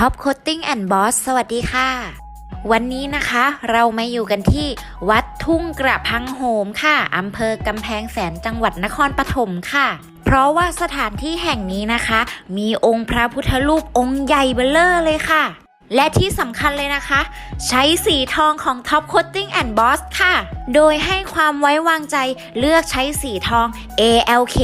Top Coating and Boss สวัสดีค่ะ วันนี้นะคะเรามาอยู่กันที่วัดทุ่งกระพังโหมค่ะอำเภอกำแพงแสนจังหวัดนครปฐมค่ะ เพราะว่าสถานที่แห่งนี้นะคะ มีองค์พระพุทธรูปองค์ใหญ่เบ้อเลอร์เลยค่ะ และที่สำคัญเลยนะคะ ใช้สีทองของ Top Coating and Boss ค่ะ โดยให้ความไว้วางใจเลือกใช้สีทอง ALK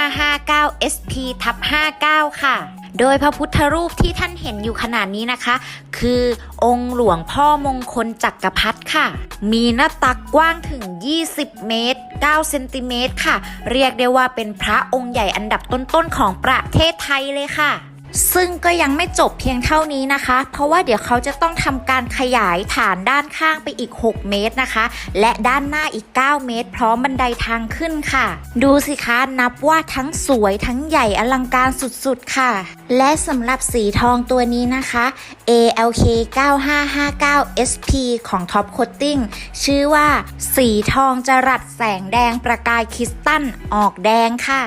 9559 SP ทับ59 ค่ะ โดยพระพุทธรูปที่ท่านเห็นอยู่ขนาดนี้นะคะ คือองค์หลวงพ่อมงคลจักรพรรดิค่ะ มีหน้าตักกว้างถึง 20 เมตร9เซนติเมตรค่ะ เรียกได้ว่าเป็นพระองค์ใหญ่อันดับต้นๆของประเทศไทยเลยค่ะ ซึ่งก็ยังไม่จบเพียงเท่านี้นะคะ เพราะว่าเดี๋ยวเขาจะต้องทำการขยายฐานด้านข้างไปอีก 6 เมตรนะคะ และด้านหน้าอีก 9 เมตร พร้อมบันไดทางขึ้นค่ะ ดูสิคะนับว่าทั้งสวยทั้งใหญ่อลังการสุดๆค่ะ และสำหรับสีทองตัวนี้นะคะ ALK 9559 SP ของ Top Coating ชื่อว่า สีทองจรัสแสงแดงประกายคริสตัลออกแดงค่ะ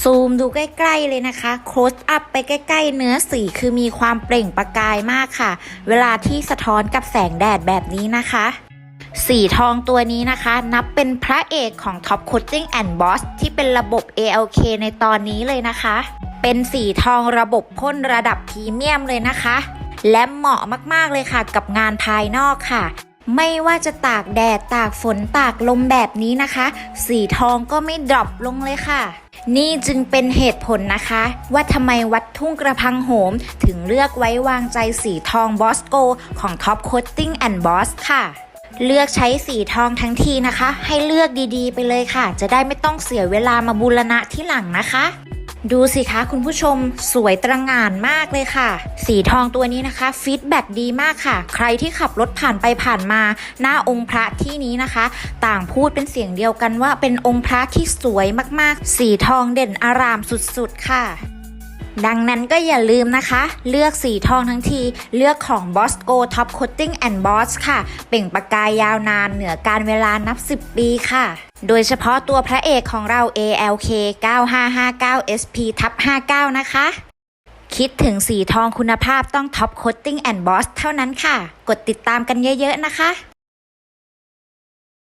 ซูมดูใกล้ๆเลยนะคะโคสอัพไปใกล้ๆ เนื้อสีคือมีความเปล่งประกายมากค่ะ เวลาที่สะท้อนกับแสงแดดแบบนี้นะคะ สีทองตัวนี้นะคะ นับเป็นพระเอกของ Top Coating and Boss ที่เป็นระบบ ALK ในตอนนี้เลยนะคะ เป็นสีทองระบบพ่นระดับพรีเมียมเลยนะคะ และเหมาะมากๆเลยค่ะกับงานภายนอกค่ะ ไม่ว่าจะตากแดดตากฝนตากลมแบบนี้นะคะ สีทองก็ไม่ดรอปลงเลยค่ะ นี่จึงเป็นเหตุผลนะคะ ว่าทำไมวัดทุ่งกระพังโหม ถึงเลือกไว้วางใจสีทองบอสโกของ Top Coating and Boss ค่ะเลือกใช้สีทองทั้งทีนะคะ ให้เลือกดีๆ ไปเลยค่ะ จะได้ไม่ต้องเสียเวลามาบูรณะที่หลังนะคะ ดูสิคะคุณผู้ชมสวยตระหง่านมากเลยค่ะ สีทองตัวนี้นะคะฟีดแบ็กดีมากค่ะ ใครที่ขับรถผ่านไปผ่านมา หน้าองค์พระที่นี้นะคะ ต่างพูดเป็นเสียงเดียวกันว่าเป็นองค์พระที่สวยมากๆ สีทองเด่นอารามสุดๆค่ะดังนั้นก็อย่าลืมนะคะ เลือกสีทองทั้งที เลือกของ Bosco Top Coating and Boss ค่ะ เปล่งประกายยาวนานเหนือการเวลานับ 10 ปีค่ะ โดยเฉพาะตัวพระเอกของเรา ALK 9559 SP ทับ59 นะคะ คิดถึงสีทองคุณภาพต้อง Top Coating and Boss เท่านั้นค่ะ กดติดตามกันเยอะ ๆ นะคะ